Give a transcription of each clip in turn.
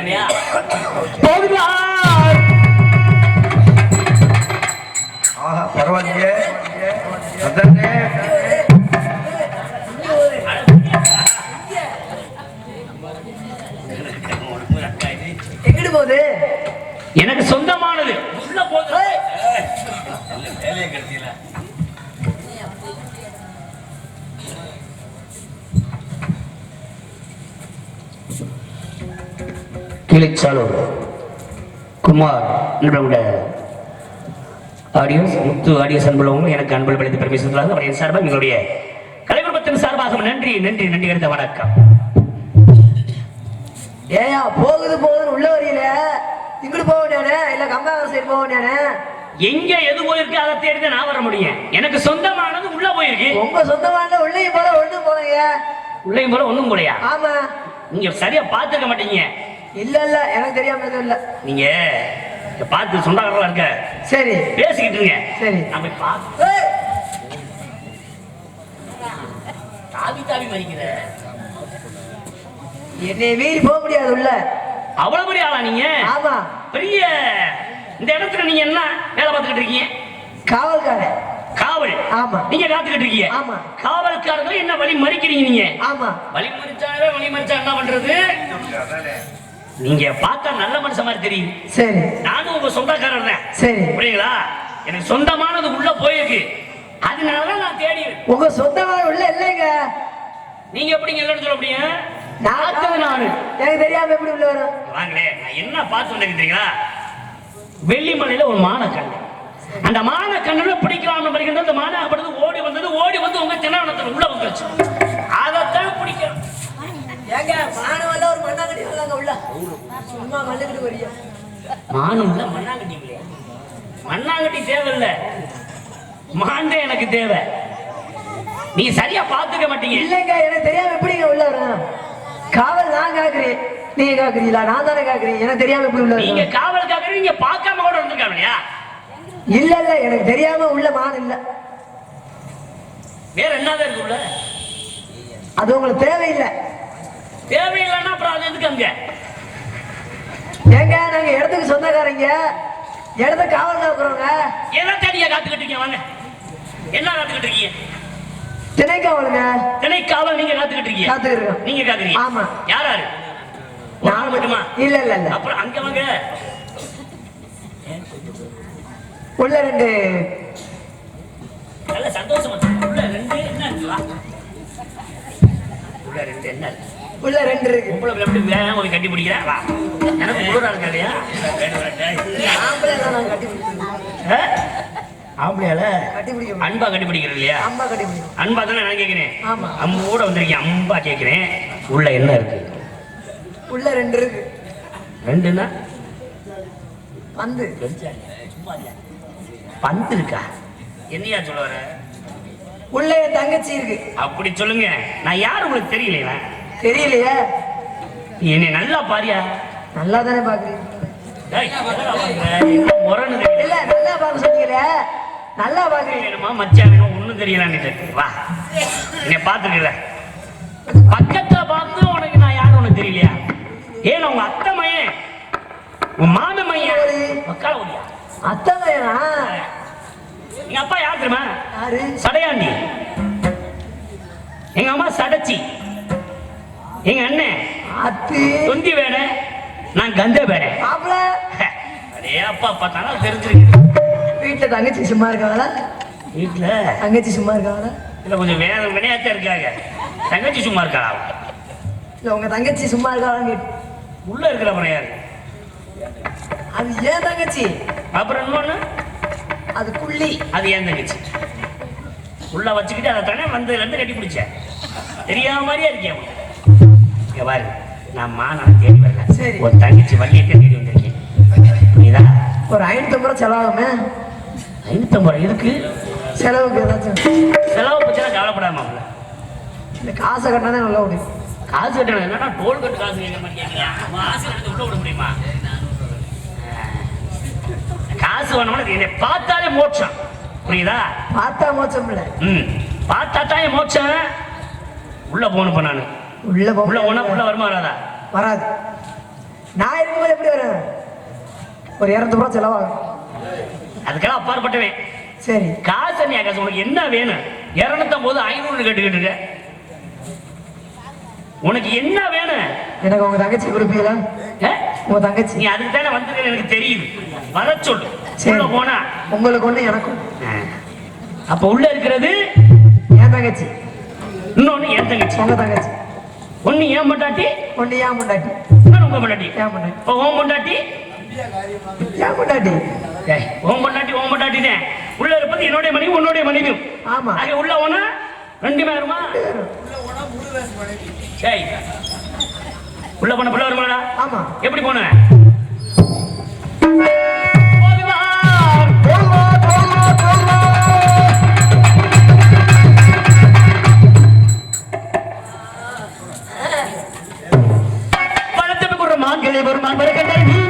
我么吃 கிளிச்சாலூர் குமார் நம்மளோட ஆடியோஸ் முத்து ஆடியோஸ் அன்புள்ளவங்க எனக்கு அன்பு படைத்து பெருமை சொல்றாங்க அவரின் சார்பாக எங்களுடைய கலைக்குடும்பத்தின் சார்பாக நன்றி நன்றி நன்றி எடுத்த வணக்கம். ஏயா போகுது போகுதுன்னு உள்ள வரையில இங்கிட்டு போக வேண்டியானே இல்ல கம்பாவரம் சைடு போக வேண்டியானே எங்க எது போயிருக்கு அதை தேடி நான் வர முடியும். எனக்கு சொந்தமானது உள்ள போயிருக்கு. உங்க சொந்தமான உள்ளேயும் போல ஒண்ணும் போலங்க உள்ளேயும் போல ஒண்ணும் போலையா? ஆமா. நீங்க சரியா பாத்துக்க மாட்டீங்க. இல்ல இல்ல எனக்கு தெரியாம எதுவும் இல்ல. நீங்க பார்த்து சொந்தக்காரங்களா இருக்க? சரி. பேசிக்கிட்டு இருங்க. சரி. போய் பார்த்து தாவி தாவி மறிக்கிற. என்னை மீறி போக முடியாது உள்ள. அவ்வளவு பெரிய ஆளா நீங்க? ஆமா. பெரிய. இந்த இடத்துல நீங்க என்ன வேலை பார்த்துக்கிட்டு இருக்கீங்க? காவல்காரன். காவல். ஆமா. நீங்க காத்துக்கிட்டு இருக்கீங்க. ஆமா. காவல்காரங்க என்ன வழி மறிக்கிறீங்க நீங்க? ஆமா. வழி மறிச்சாவே வழி மறிச்சா என்ன பண்றது? நீங்க பார்த்தா நல்ல மனுஷன் மாதிரி தெரியுது சரி. நானும் உங்க சொந்தக்காரர் தான் சரி. புரியுங்களா எனக்கு சொந்தமானது உள்ள போயிருக்கு. அதனாலதான் நான் தேடி உங்க சொந்தமான உள்ள இல்லைங்க. நீங்க எப்படிங்க இல்லைன்னு சொல்ல முடியும்? நான் எனக்கு தெரியாம எப்படி உள்ள வரும்? வாங்களே நான் என்ன பார்த்து வந்தேன் தெரியுங்களா? வெள்ளிமலையில ஒரு மானக்கண்ணு. அந்த மானக்கண்ணுல பிடிக்கலாம்னு படிக்கிறது அந்த மானாகப்படுது ஓடி வந்தது ஓடி வந்து உங்க தினவனத்துல உள்ள வந்துருச்சு அதைத்தான் பிடிக்கும் ஏங்க மாணவல்ல ஒரு மண்ணாங்கடி வாங்க உள்ள. சும்மா மல்லுக்கிட்டு வரியா மானம் இல்ல மண்ணாங்கட்டி இல்லையா? மண்ணாங்கட்டி தேவையில்ல. மாண்டே எனக்கு தேவை. நீ சரியா பாத்துக்க மாட்டீங்க. இல்லைங்க எனக்கு தெரியாம எப்படிங்க உள்ள வரும் காவல் நான் காக்குறேன். நீங்க காக்குறீங்களா? நான் தானே காக்குறேன். எனக்கு தெரியாம எப்படி உள்ள நீங்க வரும் காவலுக்காக நீங்க பார்க்காம கூட இருந்திருக்காங்க இல்லையா? இல்ல இல்ல எனக்கு தெரியாம உள்ள மான் இல்ல. வேற என்னதான் இருக்கு உள்ள? அது உங்களுக்கு தேவையில்லை. தேவையில்லைன்னா அப்புறம் அது எதுக்கு அங்க? ஏங்க நாங்க இடத்துக்கு சொந்தக்காரங்க. இடத்த காவல் காக்குறோங்க என்ன தனியா காத்துக்கிட்டு இருக்கீங்க? வாங்க. என்ன காத்துக்கிட்டு இருக்கீங்க? திணை காவலுங்க திணை காவல் நீங்க காத்துக்கிட்டு இருக்கீங்க? காத்துக்கிறோம் நீங்க காத்துறீங்க ஆமா. யார் யாரு? நான் மட்டுமா. இல்ல இல்ல இல்ல. அப்புறம் அங்க வாங்க. உள்ள ரெண்டு. நல்ல சந்தோஷமா. உள்ள ரெண்டு என்ன. உள்ள ரெண்டு என்ன உள்ள ரெண்டு இருக்கு. உங்களை எப்படி வேகம் போய் கட்டி பிடிக்கிறேன் வா. எனக்கு குளிரா இருக்கா இல்லையா வேணும், வேணும். ஆம்பளையால அன்பா கட்டி பிடிக்கிறது இல்லையா? அம்மா கட்டி அன்பா தானே நான் கேட்கிறேன் ஆமா. அம்மோட வந்திருக்கேன் அம்பா கேட்கிறேன் உள்ள என்ன இருக்கு? உள்ள ரெண்டு இருக்கு. ரெண்டுன்னா பந்து. பந்து இருக்கா? என்னையா சொல்ல வர? உள்ள தங்கச்சி இருக்கு. அப்படி சொல்லுங்க. நான் யார் உங்களுக்கு தெரியலையா தெரியலையே. என்னை நல்லா பாரியா? நல்லா தானே பாக்குறீங்க தெரியல. இல்ல நல்லா பார்க்க சொன்னீங்களே நல்லா பாக்குறீங்க. மச்சான் ஒண்ணும் தெரியலான்னு வா. என்னை பாத்துக்கல பக்கத்துல பார்த்து உனக்கு நான் யாரும் உனக்கு தெரியலையா? ஏன் உங்க அத்தை மையன். உன் மாமன் மையன் மக்கால ஒடியா அத்தை பையனா எங்க அப்பா யார் தெரியுமா? சடையாண்டி. எங்க அம்மா சடைச்சி. எங்க அண்ணன் அத்து தொந்தி வேட நான் கந்த அதே அப்பா பார்த்தாலும் தெரிஞ்சிருக்கு. வீட்டுல தங்கச்சி சும்மா இருக்காங்களா? வீட்டுல தங்கச்சி சும்மா இருக்காங்களா? இல்ல கொஞ்சம் வேற வினையாத்தான் இருக்காங்க. தங்கச்சி சும்மா இருக்காளா? இல்ல உங்க தங்கச்சி சும்மா இருக்காங்களா உள்ள இருக்கிறவன யாரு? அது ஏன் தங்கச்சி? அப்புறம் இன்னொன்னு அது குள்ளி. அது ஏன் தங்கச்சி? உள்ள வச்சுக்கிட்டு அதை தானே வந்ததுல இருந்து கட்டி பிடிச்சேன் தெரியாம மாதிரியே இருக்கேன். இங்க பாரு. நான் மானம் தேடி வரல. சரி. ஒரு தங்கச்சி வள்ளியத்தை தேடி வந்திருக்கேன். புரியுதா? ஒரு ஐநூத்தி ரூபாய் செலவாகுமே? ஐநூத்தம்பது ரூபாய் இருக்கு செலவுக்கு ஏதாச்சும். செலவு பத்தினா கவலைப்படாம இந்த காசை கட்டினா தான் நல்லா முடியும் காசு கட்டணும் என்னன்னா டோல் கட்டு காசு கேட்க கேட்கறியா? காசு கட்டு உள்ள விட முடியுமா? காசு வேணும்னா என்னை பார்த்தாலே மோட்சம். புரியுதா? பார்த்தா மோச்சம் இல்ல. ம். பார்த்தா தான் மோட்சம். உள்ள போகணும் இப்ப நானு. உள்ள உள்ள போனா உள்ள வருமா வராதா? வராது. நான் இருக்கும்போது எப்படி வரேன் ஒரு இரநூத்தி ரூபா செலவாகும். அதுக்கெல்லாம் அப்பாற்பட்டவன். சரி. காசு நீ காசு உனக்கு என்ன வேணும்? இரநூத்தம்பது ஐநூறு கேட்டுக்கிட்டு இருக்க. உனக்கு என்ன வேணும்? எனக்கு உங்க தங்கச்சி கொடுப்பீங்களா? உங்க தங்கச்சி. நீ அதுக்கு தானே வந்திருக்க எனக்கு தெரியுது. வர சொல்லு. உள்ள போனா. உங்களுக்கு ஒண்ணு எனக்கும். அப்ப உள்ள இருக்கிறது என் தங்கச்சி. இன்னொன்னு என் தங்கச்சி. உங்க தங்கச்சி. ஒண்ணு ஏன் பொண்டாட்டி? ஒண்ணு ஏன் இன்னொன்னு உங்க பொண்டாட்டி. ஏன் முண்டாட்டி இப்போ ஓம் பொண்டாட்டி ஏன் முண்டாட்டி ஏய், ஓம் பொண்டாட்டி ஓம் பொண்டாட்டினே. உள்ள இருப்பது என்னுடைய மனைவி உன்னுடைய மனைவியும் ஆமா. ஆக உள்ள ஒண்ணு ரெண்டு பேருமா. சரி உள்ள போன பிள்ளை வருமாடா? ஆமா. எப்படி போன? பெருமான் ஒரு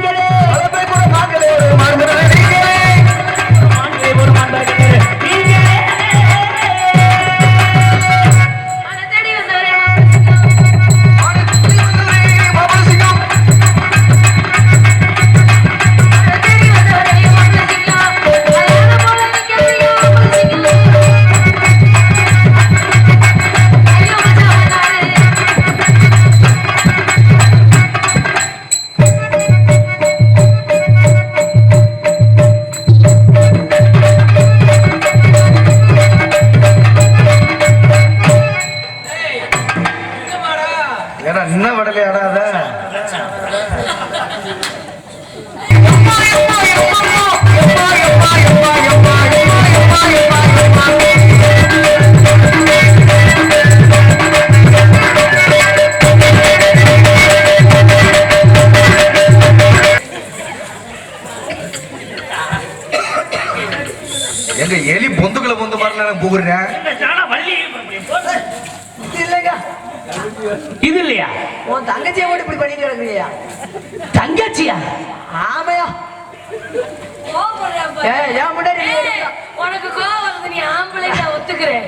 நீ ஆம்பளை நான் ஒத்துக்கிறேன்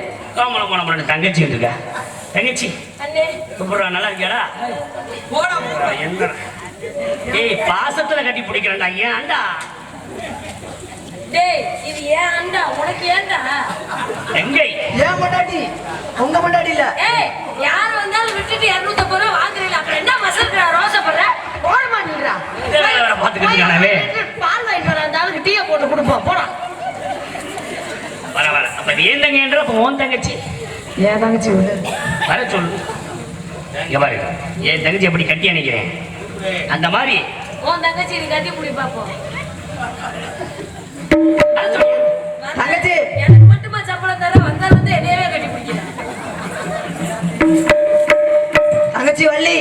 போன போன தங்கச்சி இருக்கா தங்கச்சி அண்ணே. கூப்பிடுறா நல்லா இருக்கியாடா? போடா என்ன ஏய் பாசத்துல கட்டி பிடிக்கிறேன்டா ஏன் அண்டா? டேய் இது ஏன் அண்டா? உனக்கு ஏன்டா எங்கை? ஏன் முன்னாடி உங்க இல்ல. ஏய் யார் வந்தாலும் விட்டுட்டு இரநூத்தம்பது ரூபா வாங்குறீங்க அப்புறம் என்ன போட இந்த வேலை வேற பார்த்துக்கிட்டு இருக்கானே. பால் வாங்கிட்டு வர அந்த ஆளுக்கு டீயை போட்டு கொடுப்போம். போடா வர வர அப்ப இது ஏன் தங்கன்ற அப்ப உன் தங்கச்சி. ஏன் தங்கச்சி வர சொல்லு. இங்க பாரு. என் தங்கச்சி எப்படி கட்டி அணைக்கிறேன்? அந்த மாதிரி. உன் தங்கச்சி நீ கட்டி வர சொல்லு. தங்கச்சி. எனக்கு மட்டுமா சம்பளம் தர வந்தாலும் வந்து என்னையவே கட்டி பிடிக்கிறேன். தங்கச்சி வள்ளி.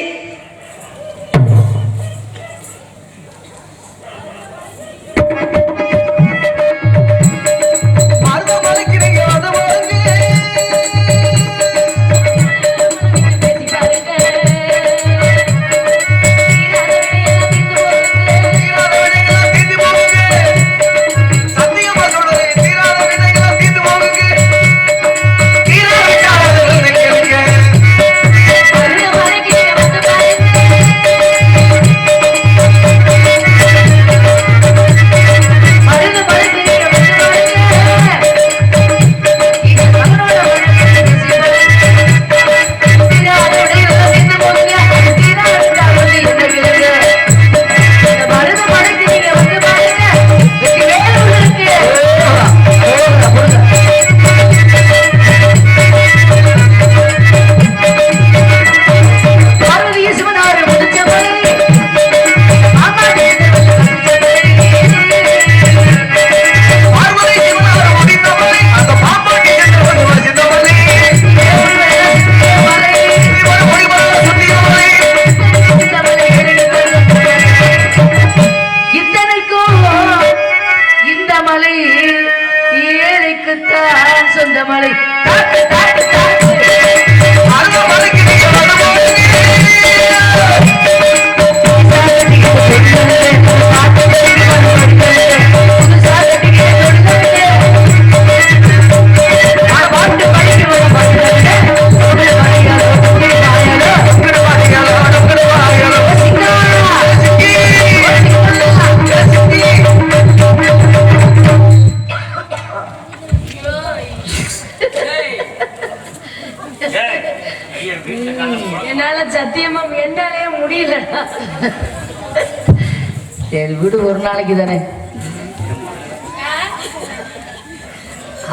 முடியல. சரி விடு ஒரு நாளைக்கு தானே?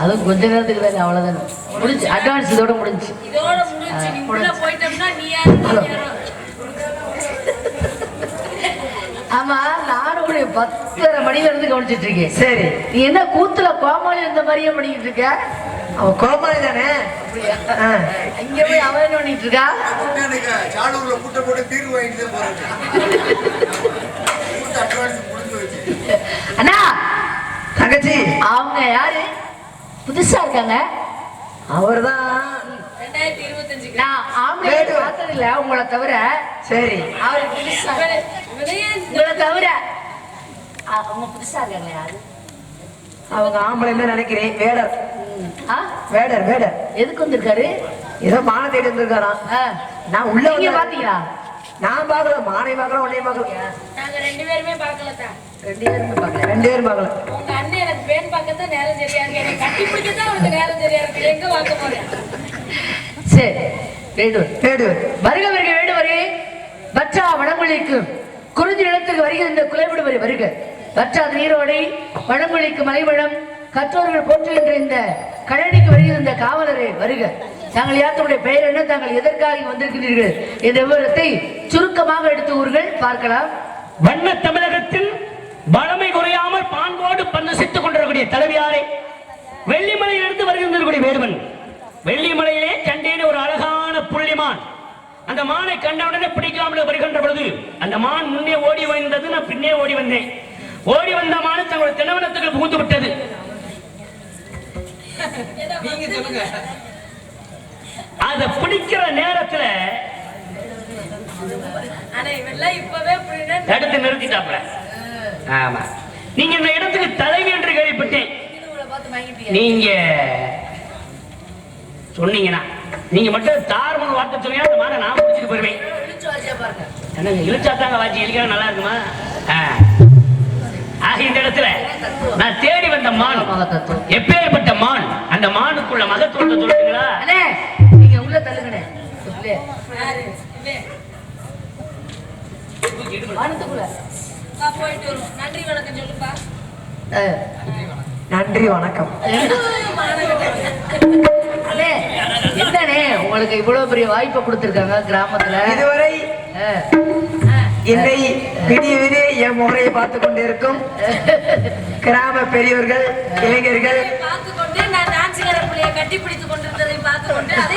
அதுவும் கொஞ்ச நேரத்துக்கு தானே அவ்வளவுதானே. முடிஞ்சு அட்வான்ஸ் இதோட முடிஞ்சு. இதோட முடிஞ்சு நீ உள்ள போயிட்டோம்னா நீ யாரு? நீ யாரோ. ஆமா நானும் உடைய பத்தரை மணில இருந்து கவனிச்சிட்டு இருக்கேன். சரி. நீ என்ன கூத்துல கோமாளி இந்த மாதிரியே பண்ணிக்கிட்டு இருக்க? அவன் கோமாளி தானே? ஆ. இங்க போய் அவன் என்ன பண்ணிட்டு இருக்கா? சாலூர்ல கூட்ட போட்டு தீர்வு வாங்கிட்டு போறாங்க. அட்வான்ஸ் முடிஞ்சு வச்சு. அண்ணா! தங்கச்சி! அவங்க யாரு? புதுசா இருக்காங்க? அவர்தான். ரெண்டாயிரத்தி இருபத்தஞ்சுக்கு. நான் ஆம்பளை வேடு. பார்த்தது இல்ல உங்களை தவிர. சரி. அவரு புதுசா. உங்களை தவிர. அவங்க புதுசா இருக்காங்க யாரு? அவங்க ஆம்பளை தான் நினைக்கிறேன். வேடர்? வேடர் வேடர். எதுக்கு வந்திருக்காரு? ஏதோ மான தேடி வந்திருக்காராம். நான் உள்ள நீங்க வந்தா- பாத்தீங்களா? நான் பார்க்கல மானை பார்க்கல உன்னையும் பார்க்கல நாங்க ரெண்டு பேருமே பார்க்கல தான் ரெண்டு பேருமே பார்க்கல ரெண்டு பேரும் பார்க்கல உங்க அண்ணன் எனக்கு பேன் பார்க்கத்தான் நேரம் சரியா இருக்கு. எனக்கு கட்டி நேரம் சரியா இருக்கு. எங்க பார்க்க போறேன் சரி வேடுவர் வேடுவர் வருக வருக வேடுவரே பச்சா வடமொழிக்கு குறிஞ்சி நிலத்துக்கு வருகின்ற குலைவிடுவரை வருக. பச்சா நீரோடை வடமொழிக்கு மலைவளம் கற்றோர்கள் போற்றுகின்ற இந்த கழனிக்கு வருகிற இந்த காவலரே வருக. தாங்கள் யாத்தனுடைய பெயர் என்ன? தாங்கள் எதற்காக வந்திருக்கிறீர்கள்? என்ற விவரத்தை சுருக்கமாக எடுத்து ஊர்கள் பார்க்கலாம். வண்ண தமிழகத்தில் வளமை குறையாமல் பான்போடு பன்னசித்துக் கொண்டிருக்கக்கூடிய தலைவியாரே வெள்ளிமலையிலிருந்து வருகின்றக்கூடிய வேர்வன் வெள்ளிமலையிலே கண்டேன ஒரு அழகான புள்ளிமான். அந்த மானை கண்டவுடனே பிடிக்காமல் வருகின்ற பொழுது அந்த மான் முன்னே ஓடி வந்தது நான் பின்னே ஓடி வந்தேன். ஓடி வந்த மானு தங்களுடைய தினவனத்துக்கு புகுந்து விட்டது. அதை பிடிக்கிற நேரத்துல தடுத்து நிறுத்திட்டாப்ல ஆமா. நீங்க இந்த இடத்துக்கு தலைவி என்று கேள்விப்பட்டேன். நீங்க சொன்னீங்கன்னா நீங்க மட்டும் தார்மன் வார்த்தை சொன்னீங்கன்னா அந்த மாதிரி நான் பிடிச்சிட்டு போயிருவேன். என்னங்க இழுச்சாத்தாங்க வாட்சி இழுக்க நல்லா இருக்குமா. ஆக இந்த இடத்துல நான் தேடி வந்த மான் எப்பேற்பட்ட மான் அந்த மானுக்குள்ள மகத்துவத்தை சொல்லுங்களா அண்ணே நீங்க உள்ள தள்ளுங்கண்ணே. நன்றி வணக்கம் சொல்லுப்பா. நன்றி வணக்கம். என்னண்ணே உங்களுக்கு இவ்வளவு பெரிய வாய்ப்பை கொடுத்திருக்காங்க கிராமத்துல? இதுவரை என்னை விடிய விடிய என் முறையை பார்த்து கொண்டிருக்கும் கிராம பெரியவர்கள் இளைஞர்கள்.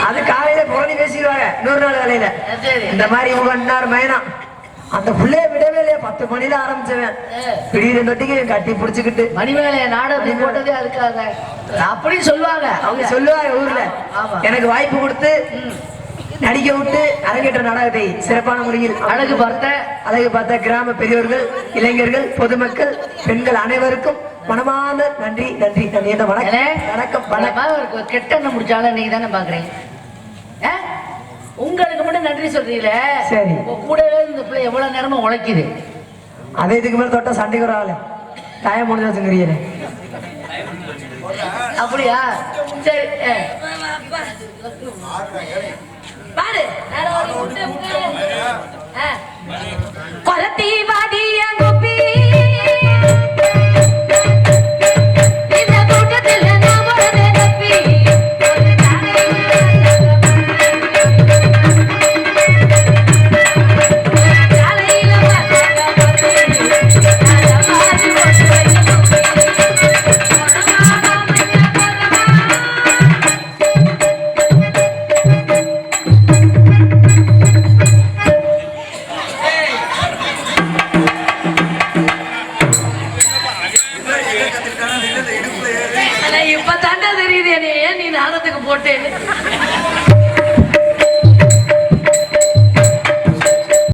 அதை காலையில புறணி பேசிடுவாங்க நூறு நாள் வேலையில. இந்த மாதிரி இவங்க இன்னார் மயனா அந்த புள்ளைய விடவே இல்லையா பத்து மணில ஆரம்பிச்சவன். விடியிற தொட்டிக்கு கட்டி பிடிச்சுக்கிட்டு. மணிமேலை நாடகம் போட்டதே அதுக்காக. அப்படி சொல்லுவாங்க. அவங்க சொல்லுவாங்க ஊர்ல. எனக்கு வாய்ப்பு கொடுத்து நடிக்க விட்டு அரங்கேற்ற நாடகத்தை சிறப்பான முறையில் அழகு பார்த்த அழகு பார்த்த கிராம பெரியவர்கள் இளைஞர்கள் பொதுமக்கள் பெண்கள் அனைவருக்கும் மனமார்ந்த நன்றி நன்றி நன்றி. வணக்கம். வணக்கம் வணக்கம். கெட்ட முடிச்சாலும் இன்னைக்கு தானே பாக்குறேன் ஆ? உங்களுக்கு மட்டும் நன்றி சொல்றீங்களே? சரி. கூடவே இந்த பிள்ளை எவ்வளவு நேரமா உழைக்குது? அதே இதுக்கு மேல தொட்டா சண்டைக்கு ஒரு ஆளு. டைம் முடிஞ்சாச்சுங்கிறீங்க அப்படியா? சரி. பாரு.